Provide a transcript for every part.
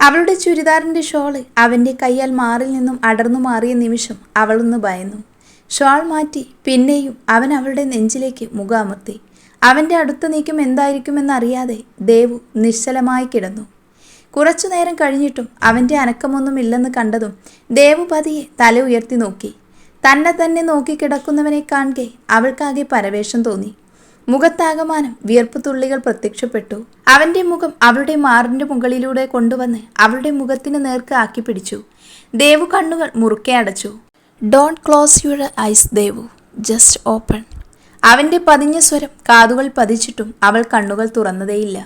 അവളുടെ ചുരിദാറിന്റെ ഷോൾ അവന്റെ കയ്യാൽ മാറിൽ നിന്നും അടർന്നു മാറിയ നിമിഷം അവളൊന്ന് ഭയന്നു. ഷോൾ മാറ്റി പിന്നെയും അവൻ അവളുടെ നെഞ്ചിലേക്ക് മുഖാമർത്തി അവന്റെ അടുത്ത നീക്കം എന്തായിരിക്കുമെന്നറിയാതെ ദേവു നിശ്ചലമായി കിടന്നു. കുറച്ചു നേരം കഴിഞ്ഞിട്ടും അവന്റെ അനക്കമൊന്നുമില്ലെന്ന് കണ്ടതും ദേവു പതിയെ തല ഉയർത്തി നോക്കി. തന്നെ തന്നെ നോക്കി കിടക്കുന്നവനെ കാണെ അവൾക്കാകെ പരവേഷം തോന്നി. മുഖത്താകമാനം വിയർപ്പ് തുള്ളികൾ പ്രത്യക്ഷപ്പെട്ടു. അവന്റെ മുഖം അവളുടെ മാറിന്റെ മുകളിലൂടെ കൊണ്ടുവന്ന് അവളുടെ മുഖത്തിന് നേർക്ക് ആക്കി പിടിച്ചു. ദേവു കണ്ണുകൾ മുറുക്കെ അടച്ചു. Don't close your eyes Devu. Just open അവന്റെ പതിഞ്ഞ സ്വരം കാതുകൾ പതിച്ചിട്ടും അവൾ കണ്ണുകൾ തുറന്നതേയില്ല.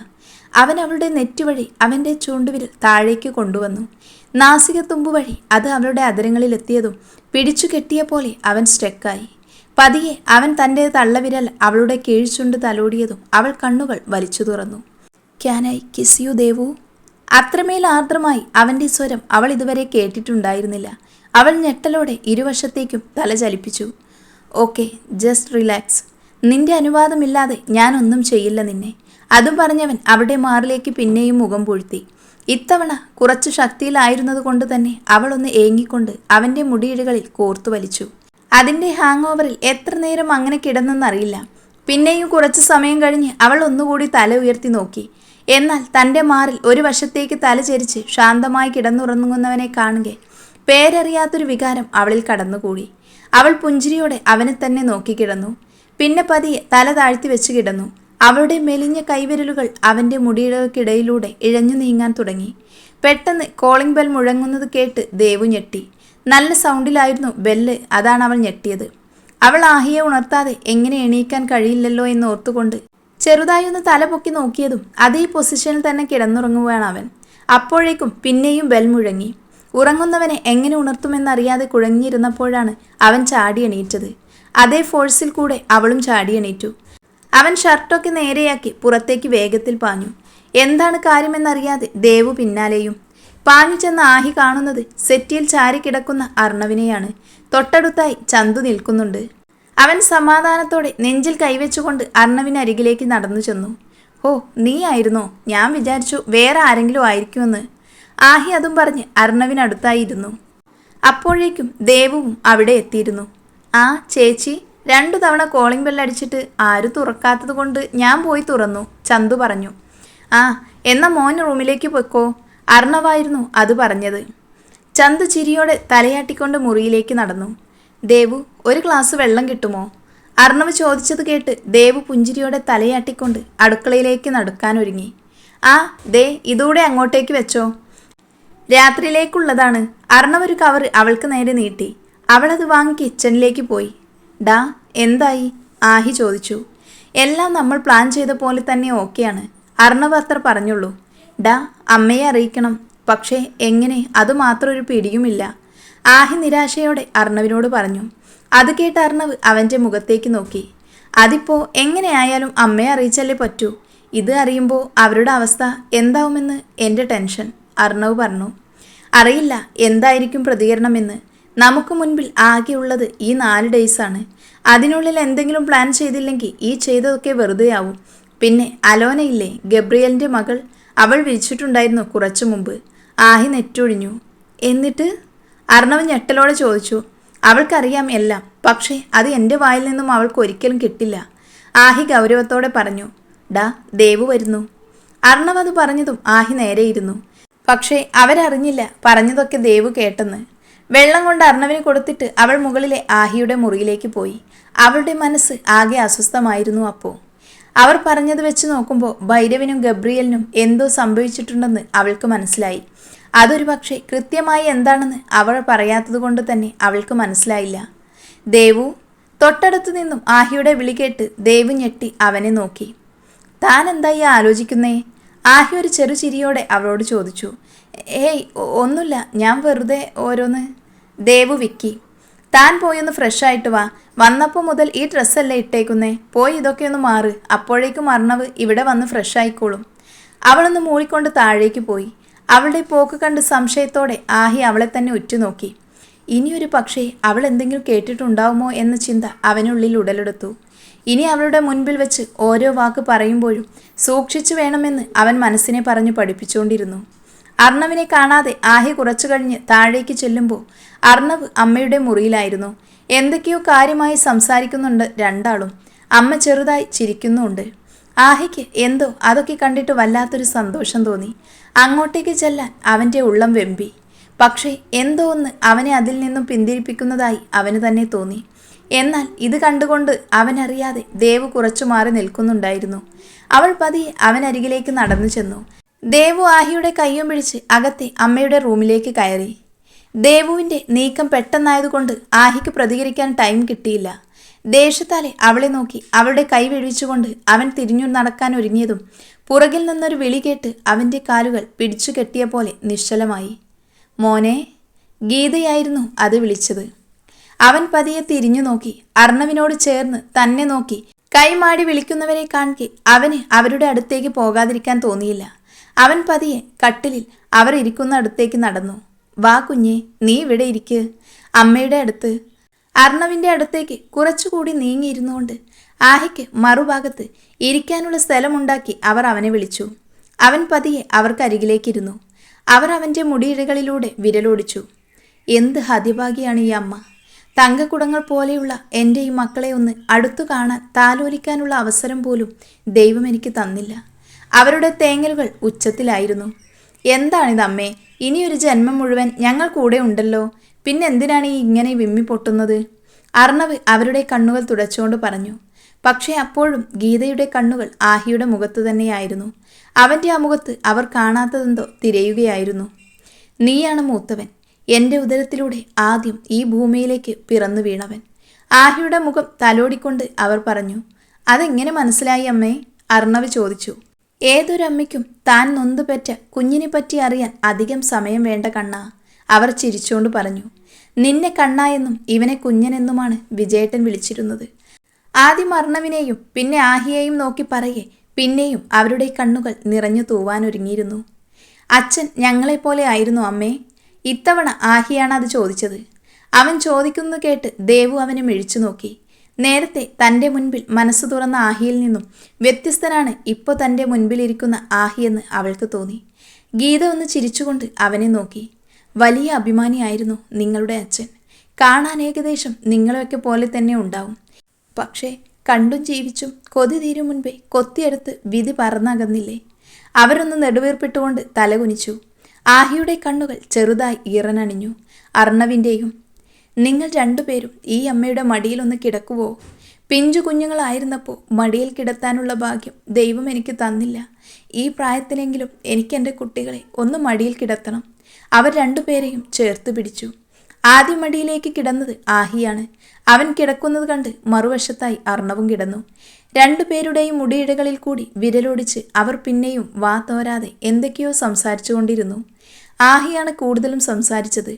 അവൻ അവളുടെ നെറ്റുവഴി അവന്റെ ചൂണ്ടുവിരൽ താഴേക്ക് കൊണ്ടുവന്നു. നാസിക തുമ്പ് വഴി അത് അവളുടെ അതിരങ്ങളിലെത്തിയതും പിടിച്ചു കെട്ടിയ പോലെ അവൻ സ്റ്റെക്കായി പതിയെ അവൻ തന്റെ തള്ളവിരൽ അവളുടെ കീഴ്ചുണ്ട് തലോടിയതും അവൾ കണ്ണുകൾ വലിച്ചു തുറന്നു. Can I kiss you Devu? അത്രമേൽ ആർദ്രമായി അവന്റെ സ്വരം അവൾ ഇതുവരെ കേട്ടിട്ടുണ്ടായിരുന്നില്ല. അവൾ ഞെട്ടലോടെ ഇരുവശത്തേക്കും തല ചലിപ്പിച്ചു. ഓക്കെ ജസ്റ്റ് റിലാക്സ് നിന്റെ അനുവാദമില്ലാതെ ഞാനൊന്നും ചെയ്യില്ല നിന്നെ. അതും പറഞ്ഞവൻ അവിടെ മാറിലേക്ക് പിന്നെയും മുഖം പൊഴുത്തി. ഇത്തവണ കുറച്ച് ശക്തിയിലായിരുന്നതുകൊണ്ട് തന്നെ അവളൊന്ന് ഏങ്ങിക്കൊണ്ട് അവന്റെ മുടിയിഴകളിൽ കോർത്തു വലിച്ചു. അതിന്റെ ഹാങ് ഓവറിൽ എത്ര നേരം അങ്ങനെ കിടന്നെന്നറിയില്ല. പിന്നെയും കുറച്ച് സമയം കഴിഞ്ഞ് അവൾ ഒന്നുകൂടി തല ഉയർത്തി നോക്കി. എന്നാൽ തന്റെ മാറിൽ ഒരു വശത്തേക്ക് തല ചരിച്ച് ശാന്തമായി കിടന്നുറങ്ങുന്നവനെ കാണുക പേരറിയാത്തൊരു വികാരം അവളിൽ കടന്നുകൂടി. അവൾ പുഞ്ചിരിയോടെ അവനെ തന്നെ നോക്കിക്കിടന്നു പിന്നെ പതിയെ തല താഴ്ത്തി വെച്ച് കിടന്നു. അവളുടെ മെലിഞ്ഞ കൈവിരലുകൾ അവന്റെ മുടിയിഴകൾക്കിടയിലൂടെ ഇഴഞ്ഞു നീങ്ങാൻ തുടങ്ങി. പെട്ടെന്ന് കോളിംഗ് ബെൽ മുഴങ്ങുന്നത് കേട്ട് ദേവു ഞെട്ടി. നല്ല സൗണ്ടിലായിരുന്നു ബെല്ല് അതാണ് അവൾ ഞെട്ടിയത്. അവൾ ആഹിയെ ഉണർത്താതെ എങ്ങനെ എണീക്കാൻ കഴിയില്ലല്ലോ എന്ന് ഓർത്തുകൊണ്ട് ചെറുതായി ഒന്ന് തല പൊക്കി നോക്കിയതും അതേ പൊസിഷനിൽ തന്നെ കിടന്നുറങ്ങുകയാണ് അവൻ. അപ്പോഴേക്കും പിന്നെയും ബെൽ മുഴങ്ങി. ഉറങ്ങുന്നവനെ എങ്ങനെ ഉണർത്തുമെന്നറിയാതെ കുഴങ്ങിയിരുന്നപ്പോഴാണ് അവൻ ചാടി എണീറ്റത്. അതേ ഫോഴ്സിൽ കൂടെ അവളും ചാടി എണീറ്റു. അവൻ ഷർട്ടൊക്കെ നേരെയാക്കി പുറത്തേക്ക് വേഗത്തിൽ പാഞ്ഞു. എന്താണ് കാര്യമെന്നറിയാതെ ദേവു പിന്നാലെയും പാഞ്ഞു ചെന്ന ആഹി കാണുന്നത് സെറ്റിയിൽ ചാരിക്കിടക്കുന്ന അർണവിനെയാണ്. തൊട്ടടുത്തായി ചന്തു നിൽക്കുന്നുണ്ട്. അവൻ സമാധാനത്തോടെ നെഞ്ചിൽ കൈവച്ചുകൊണ്ട് അർണവിനരികിലേക്ക് നടന്നു ചെന്നു. ഓ നീ ആയിരുന്നോ ഞാൻ വിചാരിച്ചു വേറെ ആരെങ്കിലും ആയിരിക്കുമെന്ന്. ആഹി അതും പറഞ്ഞ് അർണവിനടുത്തായിരുന്നു അപ്പോഴേക്കും ദേവുവും അവിടെ എത്തിയിരുന്നു. ആ ചേച്ചി രണ്ടു തവണ കോളിംഗ് ബെല്ലടിച്ചിട്ട് ആരും തുറക്കാത്തത് കൊണ്ട് ഞാൻ പോയി തുറന്നു ചന്തു പറഞ്ഞു. ആ എന്നാ മോൻ റൂമിലേക്ക് പൊയ്ക്കോ. അർണവായിരുന്നു അത് പറഞ്ഞത്. ചന്തു ചിരിയോടെ തലയാട്ടിക്കൊണ്ട് മുറിയിലേക്ക് നടന്നു. ദേവു ഒരു ഗ്ലാസ് വെള്ളം കിട്ടുമോ? അർണവ് ചോദിച്ചത് കേട്ട് ദേവു പുഞ്ചിരിയോടെ തലയാട്ടിക്കൊണ്ട് അടുക്കളയിലേക്ക് നടക്കാനൊരുങ്ങി. ആ ദേ ഇതൂടെ അങ്ങോട്ടേക്ക് വെച്ചോ. രാത്രിയിലേക്കുള്ളതാണ്. അർണവ് ഒരു കവർ അവൾക്ക് നേരെ നീട്ടി. അവളത് വാങ്ങി കിച്ചണിലേക്ക് പോയി. ഡാ എന്തായി? ആഹി ചോദിച്ചു. എല്ലാം നമ്മൾ പ്ലാൻ ചെയ്ത പോലെ തന്നെ ഓക്കെയാണ്. അർണവ് അത്ര പറഞ്ഞുള്ളൂ. ഡാ അമ്മയെ അറിയിക്കണം. പക്ഷേ എങ്ങനെ? അത് മാത്രം ഒരു പിടിയുമില്ല. ആഹി നിരാശയോടെ അർണവിനോട് പറഞ്ഞു. അത് കേട്ട് അർണവ് അവന്റെ മുഖത്തേക്ക് നോക്കി. അതിപ്പോ എങ്ങനെയായാലും അമ്മയെ അറിയിച്ചല്ലേ പറ്റൂ. ഇത് അറിയുമ്പോൾ അവരുടെ അവസ്ഥ എന്താവുമെന്ന് എന്റെ ടെൻഷൻ അർണവ് പറഞ്ഞു. അറിയില്ല. എന്തായിരിക്കും പ്രതികരണമെന്ന്. നമുക്ക് മുൻപിൽ ആകെയുള്ളത് ഈ നാല് ഡേയ്സാണ് അതിനുള്ളിൽ എന്തെങ്കിലും പ്ലാൻ ചെയ്തില്ലെങ്കിൽ ഈ ചെയ്തതൊക്കെ വെറുതെയാവും. പിന്നെ അലോനയില്ലേ ഗബ്രിയലിന്റെ മകൾ? അവൾ വിളിച്ചിട്ടുണ്ടായിരുന്നു കുറച്ചു മുമ്പ്. ആഹി നെറ്റൊഴിഞ്ഞു. എന്നിട്ട്? അർണവ് ഞെട്ടലോടെ ചോദിച്ചു. അവൾക്കറിയാം എല്ലാം. പക്ഷേ അത് എന്റെ വായിൽ നിന്നും അവൾക്ക് ഒരിക്കലും കിട്ടില്ല. ആഹി ഗൗരവത്തോടെ പറഞ്ഞു. ഡാ ദേവു വരുന്നു. അർണവ് അത് പറഞ്ഞതും ആഹി നേരെയിരുന്നു പക്ഷേ അവരറിഞ്ഞില്ല പറഞ്ഞതൊക്കെ ദേവു കേട്ടെന്ന്. വെള്ളം കൊണ്ട് അർണവിന് കൊടുത്തിട്ട് അവൾ മുകളിലെ ആഹിയുടെ മുറിയിലേക്ക് പോയി. അവളുടെ മനസ്സ് ആകെ അസ്വസ്ഥമായിരുന്നു അപ്പോൾ അവർ പറഞ്ഞത് വെച്ച് നോക്കുമ്പോൾ ഭൈരവിനും ഗബ്രിയലിനും എന്തോ സംഭവിച്ചിട്ടുണ്ടെന്ന് അവൾക്ക് മനസ്സിലായി. അതൊരു പക്ഷേ കൃത്യമായി എന്താണെന്ന് അവൾ പറയാത്തത് കൊണ്ട് തന്നെ അവൾക്ക് മനസ്സിലായില്ല. ദേവു തൊട്ടടുത്തു നിന്നും ആഹിയുടെ വിളി കേട്ട് ദേവു ഞെട്ടി അവനെ നോക്കി. താൻ എന്തായി ആലോചിക്കുന്നേ? ആഹി ഒരു ചെറു ചിരിയോടെ അവളോട് ചോദിച്ചു. ഏയ് ഒന്നുമില്ല ഞാൻ വെറുതെ ഓരോന്ന്. ദേവു വിക്കി. താൻ പോയൊന്ന് ഫ്രഷ് ആയിട്ട് വാ. വന്നപ്പോൾ മുതൽ ഈ ഡ്രസ്സല്ലേ ഇട്ടേക്കുന്നേ? പോയി ഇതൊക്കെ ഒന്ന് മാറ്. അപ്പോഴേക്കും അർണവ് ഇവിടെ വന്ന് ഫ്രഷ് ആയിക്കോളും. അവളൊന്ന് മൂളിക്കൊണ്ട് താഴേക്ക് പോയി. അവളുടെ പോക്ക് കണ്ട് സംശയത്തോടെ ആഹി അവളെ തന്നെ ഉറ്റുനോക്കി. ഇനിയൊരു പക്ഷേ അവൾ എന്തെങ്കിലും കേട്ടിട്ടുണ്ടാവുമോ എന്ന ചിന്ത അവനുള്ളിൽ ഉടലെടുത്തു. ഇനി അവളുടെ മുൻപിൽ വെച്ച് ഓരോ വാക്ക് പറയുമ്പോഴും സൂക്ഷിച്ചു വേണമെന്ന് അവൻ മനസ്സിനെ പറഞ്ഞു പഠിപ്പിച്ചുകൊണ്ടിരുന്നു. അർണവിനെ കാണാതെ ആഹി കുറച്ചു കഴിഞ്ഞ് താഴേക്ക് ചെല്ലുമ്പോൾ അർണവ് അമ്മയുടെ മുറിയിലായിരുന്നു. എന്തൊക്കെയോ കാര്യമായി സംസാരിക്കുന്നുണ്ട് രണ്ടാളും. അമ്മ ചെറുതായി ചിരിക്കുന്നുണ്ട് ആഹിക്ക് എന്തോ അതൊക്കെ കണ്ടിട്ട് വല്ലാത്തൊരു സന്തോഷം തോന്നി. അങ്ങോട്ടേക്ക് ചെല്ലാൻ അവന്റെ ഉള്ളം വെമ്പി. പക്ഷേ എന്തോ ഒന്ന് അവനെ അതിൽ നിന്നും പിന്തിരിപ്പിക്കുന്നതായി അവന് തന്നെ തോന്നി. എന്നാൽ ഇത് കണ്ടുകൊണ്ട് അവനറിയാതെ ദേവ് കുറച്ചു മാറി നിൽക്കുന്നുണ്ടായിരുന്നു. അവൾ പതിയെ അവനരികിലേക്ക് നടന്നു ചെന്നു. ദേവു ആഹിയുടെ കയ്യും പിടിച്ച് അകത്തെ അമ്മയുടെ റൂമിലേക്ക് കയറി. ദേവുവിന്റെ നീക്കം പെട്ടെന്നായതുകൊണ്ട് ആഹിക്ക് പ്രതികരിക്കാൻ ടൈം കിട്ടിയില്ല. ദേഷ്യത്താലെ അവളെ നോക്കി അവളുടെ കൈ വിഴിച്ചുകൊണ്ട് അവൻ തിരിഞ്ഞു നടക്കാൻ ഒരുങ്ങിയതും പുറകിൽ നിന്നൊരു വിളി കേട്ട് അവന്റെ കാലുകൾ പിടിച്ചു കെട്ടിയ പോലെ നിശ്ചലമായി. മോനെ ഗീതയായിരുന്നു അത് വിളിച്ചത്. അവൻ പതിയെ തിരിഞ്ഞു നോക്കി അർണവിനോട് ചേർന്ന് തന്നെ നോക്കി കൈമാടി വിളിക്കുന്നവരെ കാണിക്കെ അവന് അവരുടെ അടുത്തേക്ക് പോകാതിരിക്കാൻ തോന്നിയില്ല. അവൻ പതിയെ കട്ടിലിൽ അവർ ഇരിക്കുന്ന അടുത്തേക്ക് നടന്നു. വാ കുഞ്ഞെ നീ ഇവിടെ ഇരിക്ക്. അമ്മയുടെ അടുത്ത്. അർണവിന്റെ അടുത്തേക്ക് കുറച്ചുകൂടി നീങ്ങിയിരുന്നുകൊണ്ട് ആഹയ്ക്ക് മറുഭാഗത്ത് ഇരിക്കാനുള്ള സ്ഥലമുണ്ടാക്കി അവർ അവനെ വിളിച്ചു. അവൻ പതിയെ അവർക്കരികിലേക്കിരുന്നു അവർ അവന്റെ മുടിയിഴകളിലൂടെ വിരലോടിച്ചു. എന്ത് ഹതിഭാഗ്യാണ് ഈ അമ്മ. തങ്കക്കുടങ്ങൾ പോലെയുള്ള എന്റെ ഈ മക്കളെ ഒന്ന് അടുത്തു കാണാൻ താലോലിക്കാനുള്ള അവസരം പോലും ദൈവം എനിക്ക് തന്നില്ല. അവരുടെ തേങ്ങലുകൾ ഉച്ചത്തിലായിരുന്നു. എന്താണിത് അമ്മേ ഇനിയൊരു ജന്മം മുഴുവൻ ഞങ്ങൾ കൂടെ ഉണ്ടല്ലോ. പിന്നെന്തിനാണ് ഈ ഇങ്ങനെ വിമ്മി പൊട്ടുന്നത്? അർണവ് അവരുടെ കണ്ണുകൾ തുടച്ചുകൊണ്ട് പറഞ്ഞു. പക്ഷേ അപ്പോഴും ഗീതയുടെ കണ്ണുകൾ ആഹിയുടെ മുഖത്ത് തന്നെയായിരുന്നു. അവന്റെ ആ മുഖത്ത് അവർ കാണാത്തതെന്തോ തിരയുകയായിരുന്നു. നീയാണ് മൂത്തവൻ. എന്റെ ഉദരത്തിലൂടെ ആദ്യം ഈ ഭൂമിയിലേക്ക് പിറന്നു വീണവൻ. ആഹിയുടെ മുഖം തലോടിക്കൊണ്ട് അവർ പറഞ്ഞു അതെങ്ങനെ മനസ്സിലായി അമ്മേ? അർണവ് ചോദിച്ചു. ഏതൊരമ്മയ്ക്കും താൻ നൊന്തുപറ്റ കുഞ്ഞിനെ പറ്റി അറിയാൻ അധികം സമയം വേണ്ട കണ്ണ. അവർ ചിരിച്ചുകൊണ്ട് പറഞ്ഞു. നിന്നെ കണ്ണ എന്നും ഇവനെ കുഞ്ഞനെന്നുമാണ് വിജയേട്ടൻ വിളിച്ചിരുന്നത്. ആദ്യം അർണവിനെയും പിന്നെ ആഹിയെയും നോക്കി പറയെ പിന്നെയും അവരുടെ കണ്ണുകൾ നിറഞ്ഞു തൂവാനൊരുങ്ങിയിരുന്നു. അച്ഛൻ ഞങ്ങളെപ്പോലെ ആയിരുന്നു അമ്മേ. ഇത്തവണ ആഹിയാണ് അത് ചോദിച്ചത്. അവൻ ചോദിക്കുന്നത് കേട്ട് ദേവു അവനെ മിഴിച്ചു നോക്കി. നേരത്തെ തന്റെ മുൻപിൽ മനസ്സ് തുറന്ന ആഹിയിൽ നിന്നും വ്യത്യസ്തനാണ് ഇപ്പോൾ തന്റെ മുൻപിലിരിക്കുന്ന ആഹിയെന്ന് അവൾക്ക് തോന്നി. ഗീത ഒന്ന് ചിരിച്ചുകൊണ്ട് അവനെ നോക്കി. വലിയ അഭിമാനിയായിരുന്നു നിങ്ങളുടെ അച്ഛൻ. കാണാൻ ഏകദേശം നിങ്ങളെയൊക്കെ പോലെ തന്നെ ഉണ്ടാവും. പക്ഷേ കണ്ടും ജീവിച്ചും കൊതി തീരും മുൻപേ കൊത്തിയെടുത്ത് വിധി പറന്നകന്നില്ലേ? അവരൊന്ന് നെടുവീർപ്പിട്ടുകൊണ്ട് തലകുനിച്ചു. ആഹിയുടെ കണ്ണുകൾ ചെറുതായി ഈറനണിഞ്ഞു. അർണവിന്റെയും നിങ്ങൾ രണ്ടുപേരും ഈ അമ്മയുടെ മടിയിലൊന്ന് കിടക്കുവോ? പിഞ്ചു കുഞ്ഞുങ്ങളായിരുന്നപ്പോൾ മടിയിൽ കിടത്താനുള്ള ഭാഗ്യം ദൈവം എനിക്ക് തന്നില്ല. ഈ പ്രായത്തിലെങ്കിലും എനിക്ക് എന്റെ കുട്ടികളെ ഒന്ന് മടിയിൽ കിടത്തണം. അവർ രണ്ടുപേരെയും ചേർത്ത് പിടിച്ചു. ആദ്യ മടിയിലേക്ക് കിടന്നത് ആഹിയാണ്. അവൻ കിടക്കുന്നത് കണ്ട് മറുവശത്തായി അർണവും കിടന്നു. രണ്ടുപേരുടെയും മുടിയിഴകളിൽ കൂടി വിരലോടിച്ച് അവർ പിന്നെയും വാ തോരാതെ എന്തൊക്കെയോ സംസാരിച്ചുകൊണ്ടിരുന്നു. ആഹിയാണ് കൂടുതലും സംസാരിച്ചത്.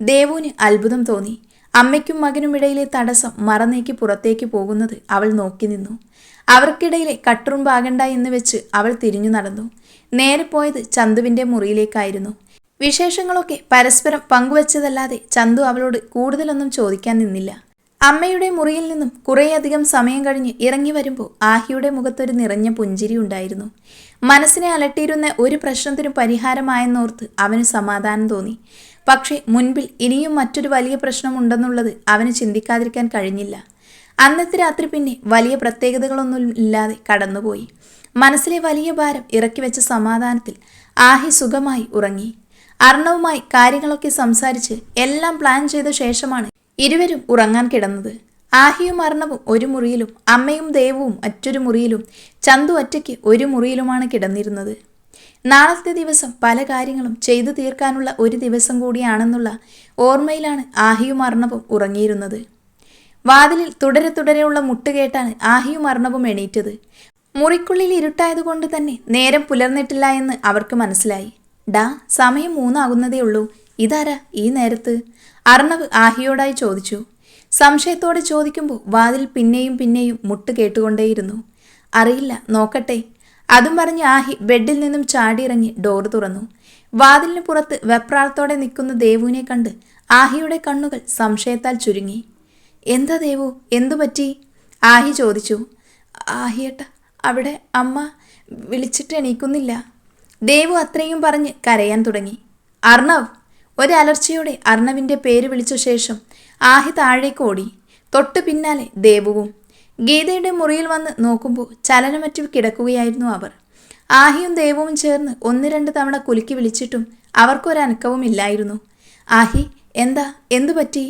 ദേവുവിന് അത്ഭുതം തോന്നി. അമ്മയ്ക്കും മകനും ഇടയിലെ തടസ്സം മറന്നേക്ക് പുറത്തേക്ക് പോകുന്നത് അവൾ നോക്കി നിന്നു. അവർക്കിടയിലെ കട്ടുറുമ്പാകണ്ട എന്ന് വെച്ച് അവൾ തിരിഞ്ഞു നടന്നു. നേരെ പോയത് ചന്തുവിന്റെ മുറിയിലേക്കായിരുന്നു. വിശേഷങ്ങളൊക്കെ പരസ്പരം പങ്കുവച്ചതല്ലാതെ ചന്തു അവളോട് കൂടുതലൊന്നും ചോദിക്കാൻ നിന്നില്ല. അമ്മയുടെ മുറിയിൽ നിന്നും കുറേയധികം സമയം കഴിഞ്ഞ് ഇറങ്ങി വരുമ്പോൾ ആഹിയുടെ മുഖത്തൊരു നിറഞ്ഞ പുഞ്ചിരി ഉണ്ടായിരുന്നു. മനസ്സിനെ അലട്ടിയിരുന്ന ഒരു പ്രശ്നത്തിനും പരിഹാരമായെന്നോർത്ത് അവന് സമാധാനം തോന്നി. പക്ഷേ മുൻപിൽ ഇനിയും മറ്റൊരു വലിയ പ്രശ്നമുണ്ടെന്നുള്ളത് അവന് ചിന്തിക്കാതിരിക്കാൻ കഴിഞ്ഞില്ല. അന്നത്തെ രാത്രി പിന്നെ വലിയ പ്രത്യേകതകളൊന്നും ഇല്ലാതെ കടന്നുപോയി. മനസ്സിലെ വലിയ ഭാരം ഇറക്കി വെച്ച സമാധാനത്തിൽ ആഹി സുഖമായി ഉറങ്ങി. അർണവുമായി കാര്യങ്ങളൊക്കെ സംസാരിച്ച് എല്ലാം പ്ലാൻ ചെയ്ത ശേഷമാണ് ഇരുവരും ഉറങ്ങാൻ കിടന്നത്. ആഹിയും അർണവും ഒരു മുറിയിലും അമ്മയും ദേവവും മറ്റൊരു മുറിയിലും ചന്തു ഒറ്റയ്ക്ക് ഒരു മുറിയിലുമാണ് കിടന്നിരുന്നത്. നാളത്തെ ദിവസം പല കാര്യങ്ങളും ചെയ്തു തീർക്കാനുള്ള ഒരു ദിവസം കൂടിയാണെന്നുള്ള ഓർമ്മയിലാണ് ആഹിയും അർണവും ഉറങ്ങിയിരുന്നത്. വാതിലിൽ തുടരെ തുടരെയുള്ള മുട്ട് കേട്ടാണ് ആഹിയും അർണവും എണീറ്റത്. മുറിക്കുള്ളിൽ ഇരുട്ടായതുകൊണ്ട് തന്നെ നേരം പുലർന്നിട്ടില്ല എന്ന് അവർക്ക് മനസ്സിലായി. ഡാ സമയം മൂന്നാകുന്നതേ ഉള്ളൂ. ഇതാരാ ഈ നേരത്ത്? അർണവ് ആഹിയോടായി ചോദിച്ചു. സംശയത്തോടെ ചോദിക്കുമ്പോൾ വാതിൽ പിന്നെയും പിന്നെയും മുട്ട് കേട്ടുകൊണ്ടേയിരുന്നു. അറിയില്ല നോക്കട്ടെ. അതും പറഞ്ഞ് ആഹി ബെഡിൽ നിന്നും ചാടിയിറങ്ങി ഡോർ തുറന്നു. വാതിലിന് പുറത്ത് വെപ്രാളത്തോടെ നിൽക്കുന്ന ദേവുവിനെ കണ്ട് ആഹിയുടെ കണ്ണുകൾ സംശയത്താൽ ചുരുങ്ങി. എന്താ ദേവു എന്തു പറ്റി? ആഹി ചോദിച്ചു. ആഹിയേട്ട അവിടെ അമ്മ വിളിച്ചിട്ട് എണീക്കുന്നില്ല. ദേവു അത്രയും പറഞ്ഞ് കരയാൻ തുടങ്ങി. അർണവ് ഒരലർച്ചയോടെ അർണവിന്റെ പേര് വിളിച്ച ശേഷം ആഹി താഴേക്ക് ഓടി. തൊട്ടു പിന്നാലെ ദേവുവും. ഗീതയുടെ മുറിയിൽ വന്ന് നോക്കുമ്പോൾ ചലനമറ്റു കിടക്കുകയായിരുന്നു അവർ. ആഹിയും ദേവവും ചേർന്ന് ഒന്ന് രണ്ട് തവണ കുലുക്കി വിളിച്ചിട്ടും അവർക്കൊരനക്കവും ഇല്ലായിരുന്നു ആഹി എന്താ? എന്തു പറ്റി?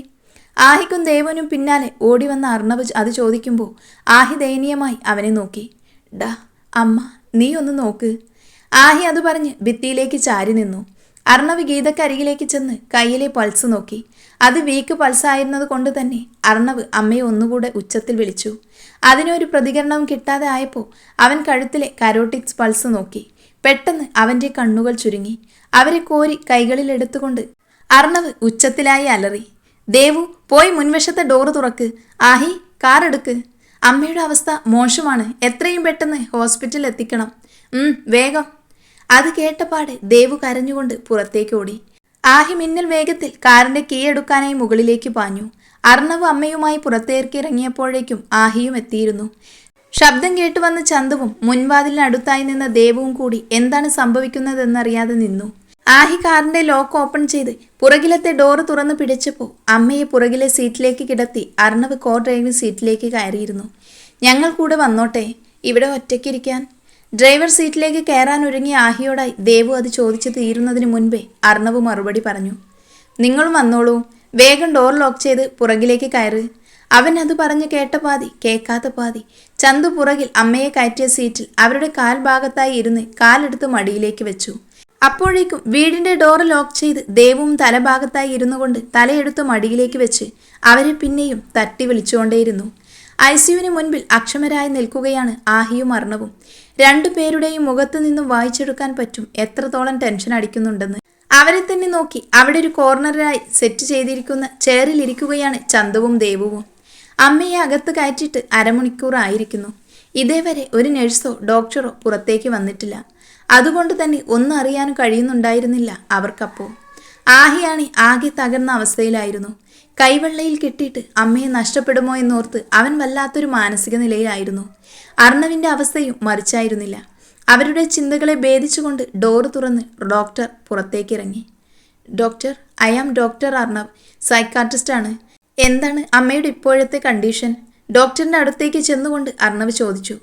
ആഹിക്കും ദേവനും പിന്നാലെ ഓടി വന്ന അർണവ് അത് ചോദിക്കുമ്പോൾ ആഹി ദയനീയമായി അവനെ നോക്കി. ഡാ അമ്മ നീ ഒന്ന് നോക്ക്. ആഹി അത് പറഞ്ഞ് ഭിത്തിയിലേക്ക് ചാരി നിന്നു. അർണവ് ഗീതക്കരികിലേക്ക് ചെന്ന് കയ്യിലെ പൾസ് നോക്കി. അത് വീക്ക് പൾസായിരുന്നത് കൊണ്ട് തന്നെ അർണവ് അമ്മയെ ഒന്നുകൂടെ ഉച്ചത്തിൽ വിളിച്ചു. അതിനൊരു പ്രതികരണവും കിട്ടാതെ ആയപ്പോൾ അവൻ കഴുത്തിലെ കരോട്ടിക്സ് പൾസ് നോക്കി. പെട്ടെന്ന് അവന്റെ കണ്ണുകൾ ചുരുങ്ങി. അവരെ കോരി കൈകളിൽ എടുത്തുകൊണ്ട് അർണവ് ഉച്ചത്തിലായി അലറി. ദേവു പോയി മുൻവശത്തെ ഡോറ് തുറക്ക്. ആഹി കാർ എടുക്ക്. അമ്മയുടെ അവസ്ഥ മോശമാണ്. എത്രയും പെട്ടെന്ന് ഹോസ്പിറ്റലിൽ എത്തിക്കണം. വേഗം. അത് കേട്ടപാടെ ദേവു കരഞ്ഞുകൊണ്ട് പുറത്തേക്ക് ഓടി. ആഹി മിന്നൽ വേഗത്തിൽ കാറിന്റെ കീ എടുക്കാനായി മുകളിലേക്ക് പാഞ്ഞു. അർണവ് അമ്മയുമായി പുറത്തേക്ക് ഇറങ്ങിയപ്പോഴേക്കും ആഹിയും എത്തിയിരുന്നു. ശബ്ദം കേട്ടു വന്ന ചന്തുവും മുൻവാതിലിനടുത്തായി നിന്ന ദേവവും കൂടി എന്താണ് സംഭവിക്കുന്നതെന്നറിയാതെ നിന്നു. ആഹി കാറിന്റെ ലോക്ക് ഓപ്പൺ ചെയ്ത് പുറകിലത്തെ ഡോറ് തുറന്ന് പിടിച്ചപ്പോൾ അമ്മയെ പുറകിലെ സീറ്റിലേക്ക് കിടത്തി അർണവ് കോ ഡ്രൈവിംഗ് സീറ്റിലേക്ക് കയറിയിരുന്നു. ഞങ്ങൾ കൂടെ വന്നോട്ടെ ഇവിടെ ഒറ്റയ്ക്കിരിക്കാൻ. ഡ്രൈവർ സീറ്റിലേക്ക് കയറാൻ ഒരുങ്ങിയ ആഹിയോടായി ദേവു അത് ചോദിച്ചു തീരുന്നതിന് മുൻപേ അർണവ് മറുപടി പറഞ്ഞു. നിങ്ങൾ വന്നോളൂ. വേഗം ഡോർ ലോക്ക് ചെയ്ത് പുറകിലേക്ക് കയറ്. അവൻ അത് പറഞ്ഞ് കേട്ട പാതി കേൾക്കാത്ത പാതി ചന്തു പുറകിൽ അമ്മയെ കയറ്റിയ സീറ്റിൽ അവരുടെ കാൽ ഭാഗത്തായി ഇരുന്ന് കാലെടുത്ത് മടിയിലേക്ക് വെച്ചു. അപ്പോഴേക്കും വീടിന്റെ ഡോർ ലോക്ക് ചെയ്ത് ദേവും തലഭാഗത്തായി ഇരുന്നു കൊണ്ട് തലയെടുത്ത് മടിയിലേക്ക് വെച്ച് അവരെ പിന്നെയും തട്ടി വിളിച്ചുകൊണ്ടേയിരുന്നു. ഐ സിയുവിന് മുൻപിൽ അക്ഷമരായി നിൽക്കുകയാണ് ആഹിയും അർണവും. രണ്ടുപേരുടെയും മുഖത്തു നിന്നും വായിച്ചെടുക്കാൻ പറ്റും എത്രത്തോളം ടെൻഷൻ അടിക്കുന്നുണ്ടെന്ന്. അവരെ തന്നെ നോക്കി അവിടെ ഒരു കോർണറിലായി സെറ്റ് ചെയ്തിരിക്കുന്ന ചെയറിലിരിക്കുകയാണ് ചന്തവും ദേവുവും. അമ്മയെ അകത്ത് കയറ്റിയിട്ട് അരമണിക്കൂറായിരിക്കുന്നു ഇതേവരെ ഒരു നഴ്സോ ഡോക്ടറോ പുറത്തേക്ക് വന്നിട്ടില്ല. അതുകൊണ്ട് തന്നെ ഒന്നും അറിയാനും കഴിയുന്നുണ്ടായിരുന്നില്ല അവർക്കപ്പോൾ. ആഹിയാണി ആകെ തകർന്ന അവസ്ഥയിലായിരുന്നു. കൈവെള്ളയിൽ കെട്ടിയിട്ട് അമ്മയെ നഷ്ടപ്പെടുമോ എന്നോർത്ത് അവൻ വല്ലാത്തൊരു മാനസിക നിലയിലായിരുന്നു. അർണവിന്റെ അവസ്ഥയും മറിച്ചായിരുന്നില്ല. അവരുടെ ചിന്തകളെ ഭേദിച്ചുകൊണ്ട് ഡോർ തുറന്ന് doctor പുറത്തേക്കിറങ്ങി. Doctor I am doctor Arnav സൈക്കാട്രിസ്റ്റാണ് എന്താണ് അമ്മയുടെ ഇപ്പോഴത്തെ കണ്ടീഷൻ ഡോക്ടറിന്റെ അടുത്തേക്ക് ചെന്നുകൊണ്ട് അർണവ് ചോദിച്ചു.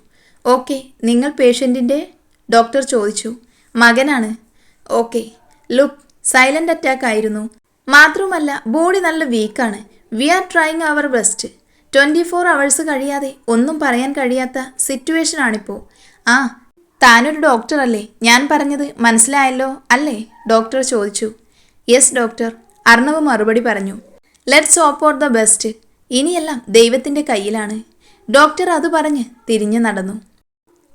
ഓക്കെ നിങ്ങൾ പേഷ്യന്റിന്റെ ഡോക്ടർ ചോദിച്ചു. മകനാണ്. ഓക്കെ ലുക്ക് സൈലന്റ് അറ്റാക്ക് ആയിരുന്നു. മാത്രമല്ല ബോഡി നല്ല വീക്കാണ് we are trying our best twenty four hours കഴിയാതെ ഒന്നും പറയാൻ കഴിയാത്ത സിറ്റുവേഷൻ ആണിപ്പോൾ ആ താനൊരു ഡോക്ടർ അല്ലേ? ഞാൻ പറഞ്ഞത് മനസ്സിലായല്ലോ അല്ലേ? ഡോക്ടർ ചോദിച്ചു. യെസ് ഡോക്ടർ അർണവ് മറുപടി പറഞ്ഞു. Let's hope for the best ഇനിയെല്ലാം ദൈവത്തിന്റെ കയ്യിലാണ്. ഡോക്ടർ അത് പറഞ്ഞ് തിരിഞ്ഞു നടന്നു.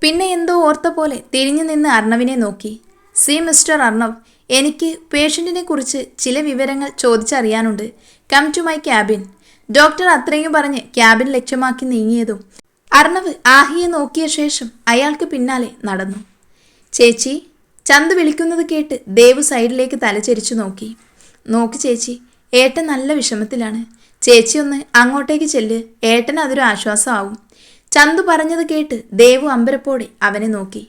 പിന്നെ എന്തോ ഓർത്ത പോലെ തിരിഞ്ഞു നിന്ന് അർണവിനെ നോക്കി. സി മിസ്റ്റർ അർണവ് എനിക്ക് പേഷ്യന്റിനെ കുറിച്ച് ചില വിവരങ്ങൾ ചോദിച്ചറിയാനുണ്ട്. Come to my cabin doctor അത്രയും പറഞ്ഞ് ക്യാബിൻ ലക്ഷ്യമാക്കി നീങ്ങിയതും അർണവ് ആഹിയെ നോക്കിയ ശേഷം അയാൾക്ക് പിന്നാലെ നടന്നു. ചേച്ചി ചന്ത് വിളിക്കുന്നത് കേട്ട് ദേവ് സൈഡിലേക്ക് തലചരിച്ചു നോക്കി. നോക്ക് ചേച്ചി ഏട്ടൻ നല്ല വിഷമത്തിലാണ്. ചേച്ചി ഒന്ന് അങ്ങോട്ടേക്ക് ചെല്ല് ഏട്ടൻ അതൊരു ആശ്വാസമാവും. ചന്തു പറഞ്ഞത് കേട്ട് ദേവു അമ്പരപ്പോടെ അവനെ നോക്കി.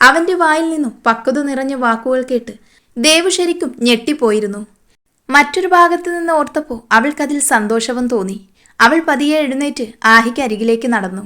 അവന്റെ വായിൽ നിന്നും പക്വത നിറഞ്ഞ വാക്കുകൾ കേട്ട് ദേവു ശരിക്കും ഞെട്ടിപ്പോയിരുന്നു. മറ്റൊരു ഭാഗത്ത് നിന്ന് ഓർത്തപ്പോൾ അവൾക്കതിൽ സന്തോഷവും തോന്നി. അവൾ പതിയെ എഴുന്നേറ്റ് ആഹിക്ക് അരികിലേക്ക് നടന്നു.